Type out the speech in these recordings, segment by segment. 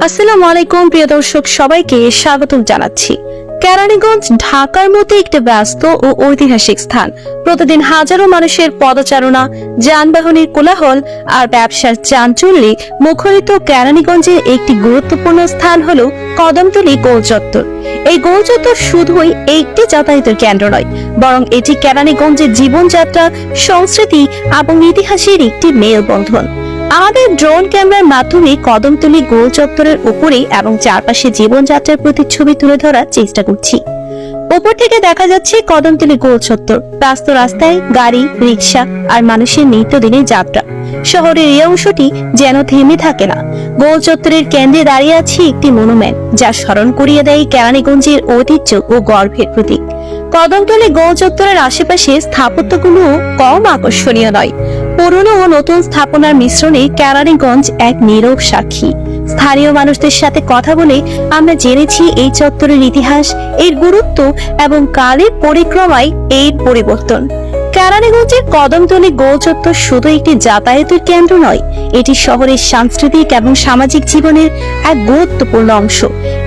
আসসালামু আলাইকুম, প্রিয় দর্শক, সবাইকে স্বাগতম জানাচ্ছি। কেরানীগঞ্জ ঢাকার মধ্যে একটি ব্যস্ত ও ঐতিহাসিক স্থান। প্রতিদিন হাজারো মানুষের পদচারণা, যানবাহনের কোলাহল আর ব্যবসার চাঞ্চল্যে মুখরিত কেরানীগঞ্জের একটি গুরুত্বপূর্ণ স্থান হল কদমতলী গোল এই গোল শুধুই একটি যাতায়াতের কেন্দ্র নয়, বরং এটি কেরানীগঞ্জের জীবনযাত্রা, সংস্কৃতি এবং ইতিহাসের একটি মেলবন্ধন। আমাদের ড্রোন ক্যামেরার মাধ্যমে কদমতলি গোল চত্বরের উপরে এবং চারপাশে জীবনযাত্রার প্রতিচ্ছবি তুলে ধরার চেষ্টা করছি। উপর থেকে দেখা যাচ্ছে কদমতলি গোল চত্বর। ব্যস্ত রাস্তায় গাড়ি রিক্সা আর মানুষের নিত্যদিনের যাত্রা। শহরের এই অংশটি যেন থেমে থাকে না। গোল চত্বরের কেন্দ্রে দাঁড়িয়ে আছে একটি মনুমেন্ট যা স্মরণ করিয়ে দেয় কেরানীগঞ্জের ঐতিহ্য ও গর্ভের প্রতীক। কদমতলী গৌচত্বরের চত্বরের আশেপাশে স্থাপত্যগুলো কম আকর্ষণীয় নয়। পুরনো ও নতুন স্থাপনার মিশ্রণে কেরানীগঞ্জ এক নীরব সাক্ষী। স্থানীয় মানুষদের সাথে কথা বলে আমরা জেনেছি এই চত্বরের ইতিহাস, এর গুরুত্ব এবং কালের পরিক্রমায় এর পরিবর্তন। কেরানীগঞ্জের কদমতলী গোল শুধু একটি যাতায়াতের কেন্দ্র নয়, এটি শহরের সাংস্কৃতিক এবং সামাজিক জীবনের এক গুরুত্বপূর্ণ অংশ।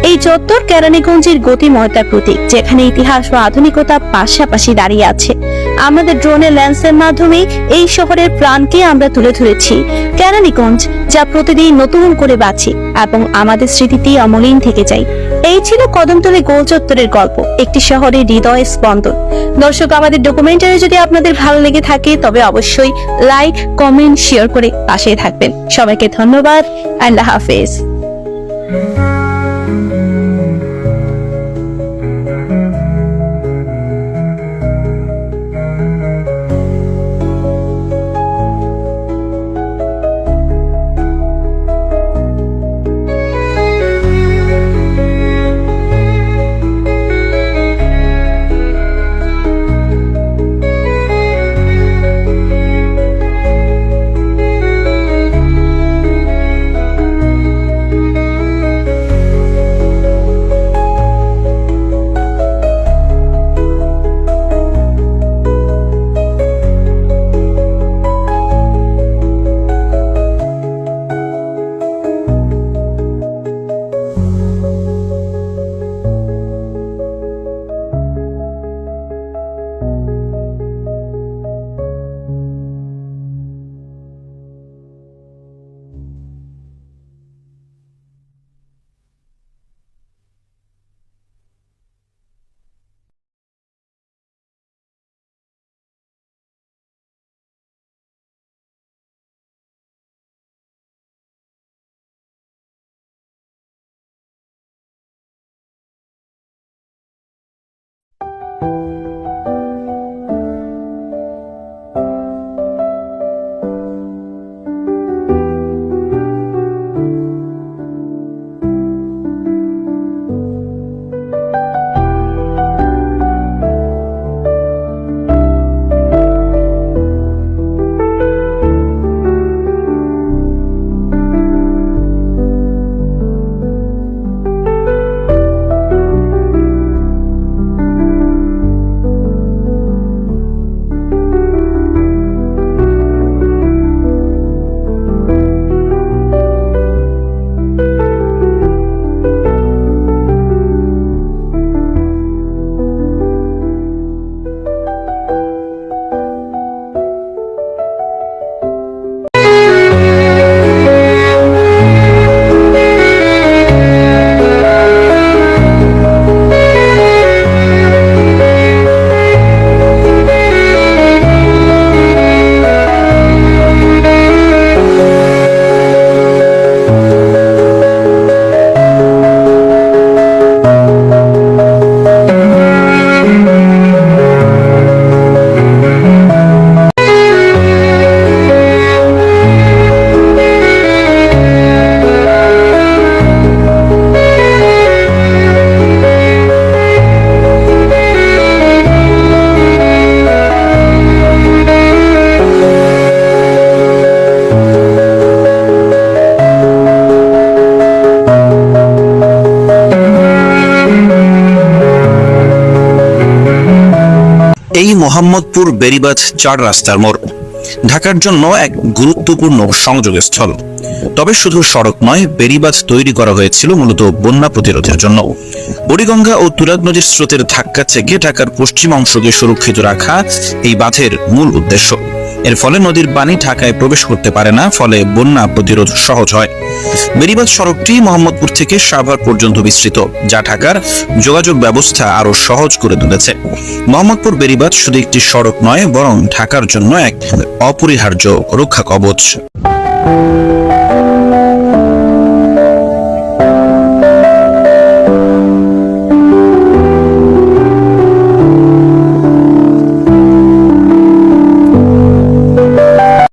এই চত্বর কেরানীগঞ্জের গতিময়তার প্রতীক, যেখানে ইতিহাস ও আধুনিকতা পাশাপাশি দাঁড়িয়ে আছে। আমাদের ড্রোনের লেন্সের মাধ্যমে এই শহরের প্রাণকে আমরা তুলে ধরেছি। কেরানীগঞ্জ, যা প্রতিদিন নতুন করে বাঁচে এবং আমাদের স্মৃতিতে অমলিন থেকে যায়। এই ছিল কদমতলী গোল চত্বরের গল্প। একটি শহরের হৃদয় স্পন্দন। দর্শক, আমাদের ডকুমেন্টারি যদি আপনাদের ভালো লেগে থাকে, তবে অবশ্যই লাইক কমেন্ট শেয়ার করে পাশে থাকবেন। সবাইকে ধন্যবাদ। আল্লাহ হাফেজ। এই মোহাম্মদপুর বেরিবাজ চার রাস্তার মোড়। ঢাকার জন্য এক গুরুত্বপূর্ণ সংযোগস্থল তবে শুধু সড়ক নয় বেড়িবাঁধ তৈরি করা হয়েছিল মূলত বন্যা প্রতিরোধের জন্য। বুড়িগঙ্গা ও তুরাগ নদীর স্রোতের ধাক্কা থেকে ঢাকার পশ্চিম অংশকে সুরক্ষিত রাখা এই বাঁধের মূল উদ্দেশ্য। এর ফলে নদীর পানি ঢাকায় প্রবেশ করতে পারে না, ফলে বন্যা প্রতিরোধ সহজ হয়। বেড়িবাঁধ সড়কটি মোহাম্মদপুর থেকে সাভার পর্যন্ত বিস্তৃত, যা ঢাকার যোগাযোগ ব্যবস্থা আরও সহজ করে তুলেছে। মোহাম্মদপুর বেরিবাদ শুধু একটি সড়ক নয়, বরং ঢাকার জন্য এক অপরিহার্য রক্ষা কবচ।